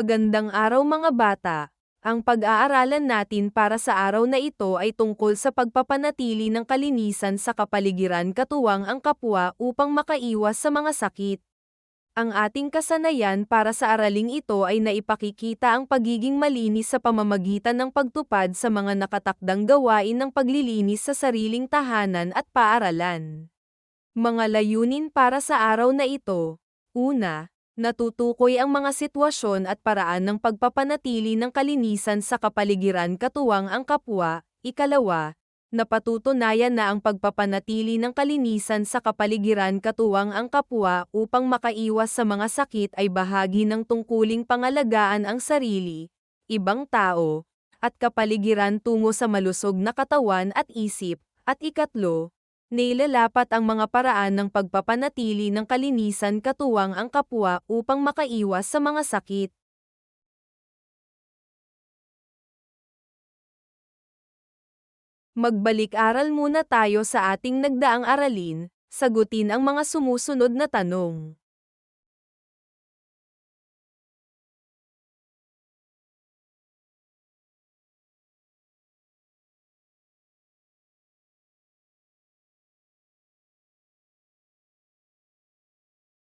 Magandang araw mga bata. Ang pag-aaralan natin para sa araw na ito ay tungkol sa pagpapanatili ng kalinisan sa kapaligiran katuwang ang kapwa upang makaiwas sa mga sakit. Ang ating kasanayan para sa araling ito ay naipakikita ang pagiging malinis sa pamamagitan ng pagtupad sa mga nakatakdang gawain ng paglilinis sa sariling tahanan at paaralan. Mga layunin para sa araw na ito. Una, natutukoy ang mga sitwasyon at paraan ng pagpapanatili ng kalinisan sa kapaligiran katuwang ang kapwa. Ikalawa, napatutunayan na ang pagpapanatili ng kalinisan sa kapaligiran katuwang ang kapwa upang makaiwas sa mga sakit ay bahagi ng tungkuling pangalagaan ang sarili, ibang tao, at kapaligiran tungo sa malusog na katawan at isip. At ikatlo, Nailalapat ang mga paraan ng pagpapanatili ng kalinisan katuwang ang kapwa upang makaiwas sa mga sakit. Magbalik-aral muna tayo sa ating nagdaang aralin, sagutin ang mga sumusunod na tanong.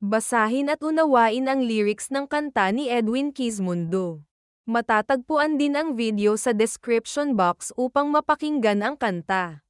Basahin at unawain ang lyrics ng kanta ni Edwin Kismundo. Matatagpuan din ang video sa description box upang mapakinggan ang kanta.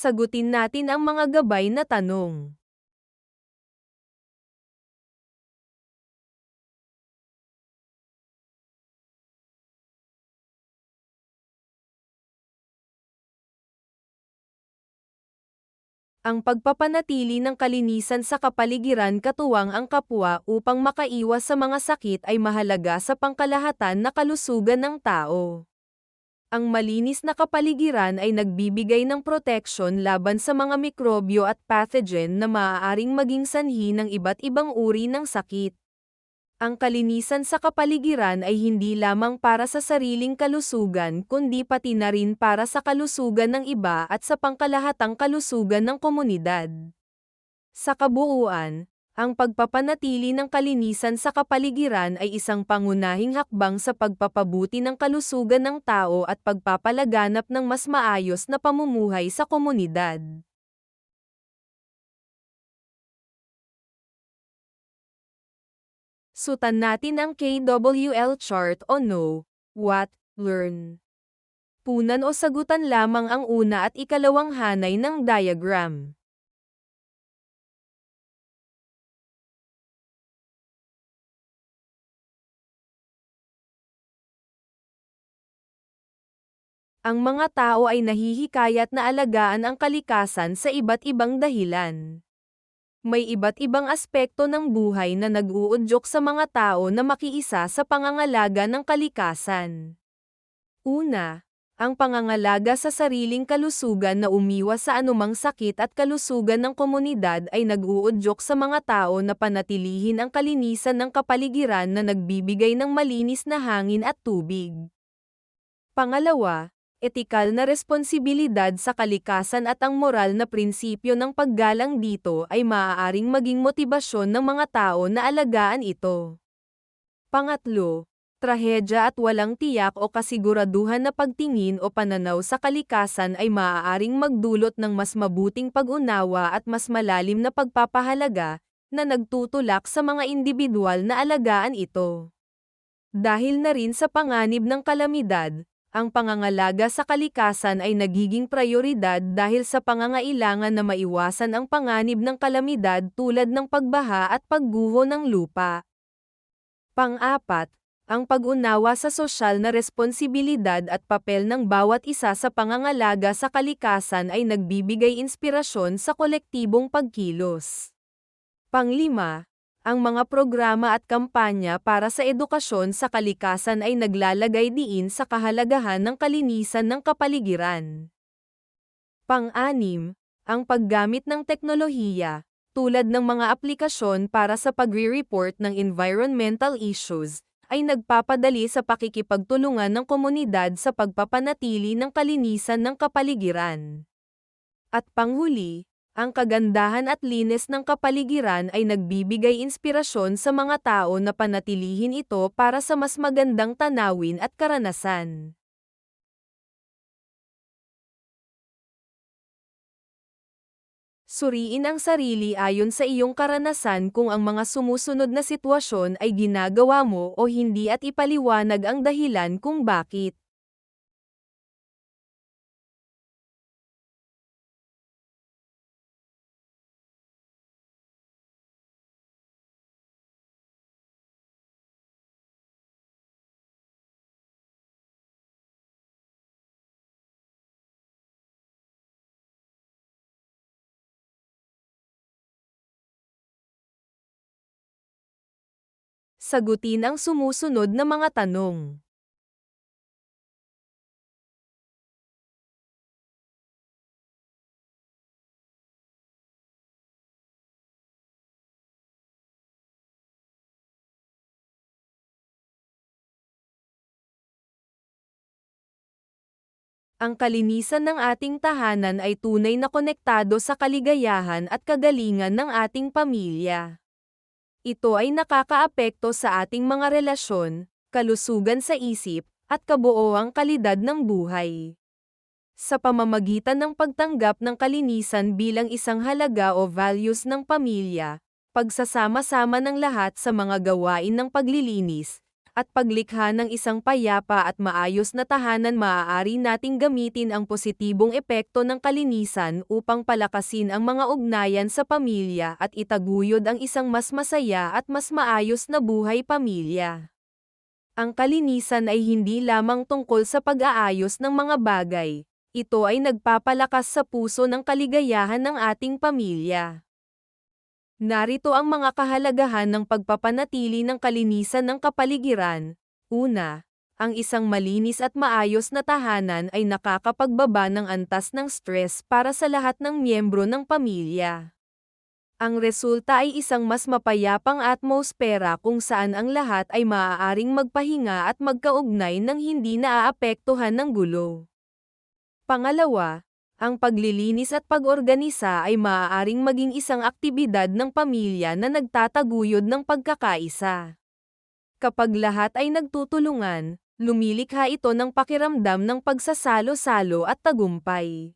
Sagutin natin ang mga gabay na tanong. Ang pagpapanatili ng kalinisan sa kapaligiran katuwang ang kapwa upang makaiwas sa mga sakit ay mahalaga sa pangkalahatan na kalusugan ng tao. Ang malinis na kapaligiran ay nagbibigay ng proteksyon laban sa mga mikrobyo at pathogen na maaaring maging sanhi ng iba't ibang uri ng sakit. Ang kalinisan sa kapaligiran ay hindi lamang para sa sariling kalusugan kundi pati na rin para sa kalusugan ng iba at sa pangkalahatang kalusugan ng komunidad. Sa kabuuan, ang pagpapanatili ng kalinisan sa kapaligiran ay isang pangunahing hakbang sa pagpapabuti ng kalusugan ng tao at pagpapalaganap ng mas maayos na pamumuhay sa komunidad. Sutan natin ang KWL chart o know, what, learn. Punan o sagutan lamang ang una at ikalawang hanay ng diagram. Ang mga tao ay nahihikayat na alagaan ang kalikasan sa iba't ibang dahilan. May iba't ibang aspekto ng buhay na nag-uudyok sa mga tao na makiisa sa pangangalaga ng kalikasan. Una, ang pangangalaga sa sariling kalusugan na umiwas sa anumang sakit at kalusugan ng komunidad ay nag-uudyok sa mga tao na panatilihin ang kalinisan ng kapaligiran na nagbibigay ng malinis na hangin at tubig. Pangalawa, etikal na responsibilidad sa kalikasan at ang moral na prinsipyo ng paggalang dito ay maaaring maging motibasyon ng mga tao na alagaan ito. Pangatlo, trahedya at walang tiyak o kasiguraduhan na pagtingin o pananaw sa kalikasan ay maaaring magdulot ng mas mabuting pag-unawa at mas malalim na pagpapahalaga, na nagtutulak sa mga individual na alagaan ito. Dahil na rin sa panganib ng kalamidad, ang pangangalaga sa kalikasan ay nagiging prioridad dahil sa pangangailangan na maiwasan ang panganib ng kalamidad tulad ng pagbaha at pagguho ng lupa. Pang-apat, ang pag-unawa sa sosyal na responsibilidad at papel ng bawat isa sa pangangalaga sa kalikasan ay nagbibigay inspirasyon sa kolektibong pagkilos. Panglima, ang mga programa at kampanya para sa edukasyon sa kalikasan ay naglalagay diin sa kahalagahan ng kalinisan ng kapaligiran. Pang-anim, ang paggamit ng teknolohiya, tulad ng mga aplikasyon para sa pagre-report ng environmental issues, ay nagpapadali sa pakikipagtulungan ng komunidad sa pagpapanatili ng kalinisan ng kapaligiran. At panghuli, ang kagandahan at linis ng kapaligiran ay nagbibigay inspirasyon sa mga tao na panatilihin ito para sa mas magandang tanawin at karanasan. Suriin ang sarili ayon sa iyong karanasan kung ang mga sumusunod na sitwasyon ay ginagawa mo o hindi at ipaliwanag ang dahilan kung bakit. Sagutin ang sumusunod na mga tanong. Ang kalinisan ng ating tahanan ay tunay na konektado sa kaligayahan at kagalingan ng ating pamilya. Ito ay nakakaapekto sa ating mga relasyon, kalusugan sa isip, at kabuoang kalidad ng buhay. Sa pamamagitan ng pagtanggap ng kalinisan bilang isang halaga o values ng pamilya, pagsasama-sama ng lahat sa mga gawain ng paglilinis, at paglikha ng isang payapa at maayos na tahanan maaari nating gamitin ang positibong epekto ng kalinisan upang palakasin ang mga ugnayan sa pamilya at itaguyod ang isang mas masaya at mas maayos na buhay pamilya. Ang kalinisan ay hindi lamang tungkol sa pag-aayos ng mga bagay, ito ay nagpapalakas sa puso ng kaligayahan ng ating pamilya. Narito ang mga kahalagahan ng pagpapanatili ng kalinisan ng kapaligiran. Una, ang isang malinis at maayos na tahanan ay nakakapagbaba ng antas ng stress para sa lahat ng miyembro ng pamilya. Ang resulta ay isang mas mapayapang atmosfera kung saan ang lahat ay maaaring magpahinga at magkaugnay ng hindi naaapektuhan ng gulo. Pangalawa, ang paglilinis at pag-organisa ay maaaring maging isang aktibidad ng pamilya na nagtataguyod ng pagkakaisa. Kapag lahat ay nagtutulungan, lumilikha ito ng pakiramdam ng pagsasalo-salo at tagumpay.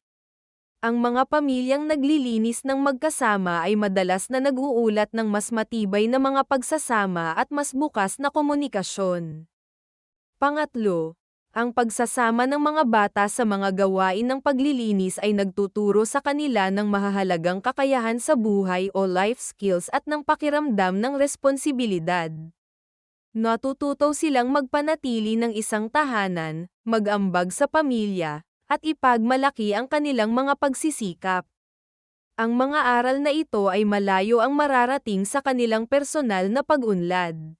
Ang mga pamilyang naglilinis ng magkasama ay madalas na nag-uulat ng mas matibay na mga pagsasama at mas bukas na komunikasyon. Pangatlo, ang pagsasama ng mga bata sa mga gawain ng paglilinis ay nagtuturo sa kanila ng mahahalagang kakayahan sa buhay o life skills at ng pakiramdam ng responsibilidad. Natututo silang magpanatili ng isang tahanan, mag-ambag sa pamilya, at ipagmalaki ang kanilang mga pagsisikap. Ang mga aral na ito ay malayo ang mararating sa kanilang personal na pag-unlad.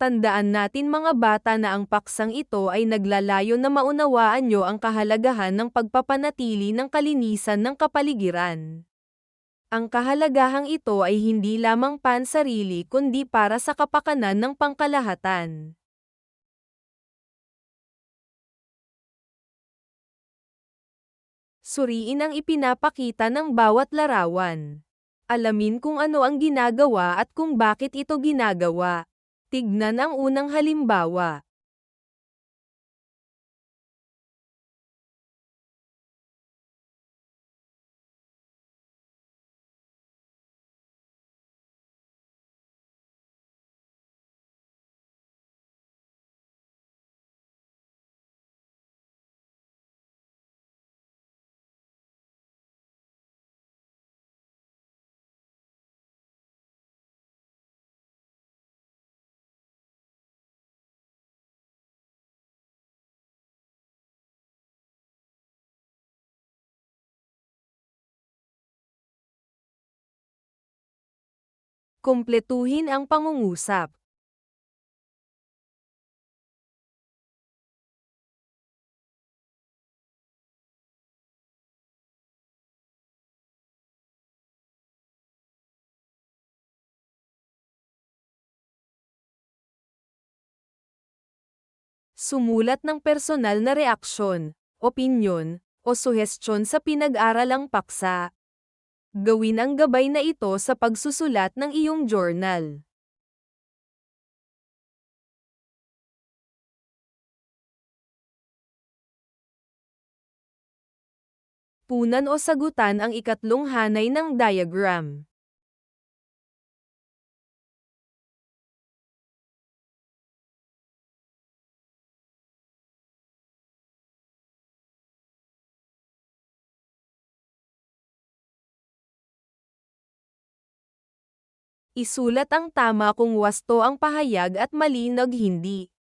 Tandaan natin mga bata na ang paksang ito ay naglalayo na maunawaan nyo ang kahalagahan ng pagpapanatili ng kalinisan ng kapaligiran. Ang kahalagahang ito ay hindi lamang pansarili kundi para sa kapakanan ng pangkalahatan. Suriin ang ipinapakita ng bawat larawan. Alamin kung ano ang ginagawa at kung bakit ito ginagawa. Tignan ang unang halimbawa. Kumpletuhin ang pangungusap. Sumulat ng personal na reaksyon, opinyon, o suhestyon sa pinag-aralang paksa. Gawin ang gabay na ito sa pagsusulat ng iyong journal. Punan o sagutan ang ikatlong hanay ng diagram. Isulat ang tama kung wasto ang pahayag at mali nag hindi.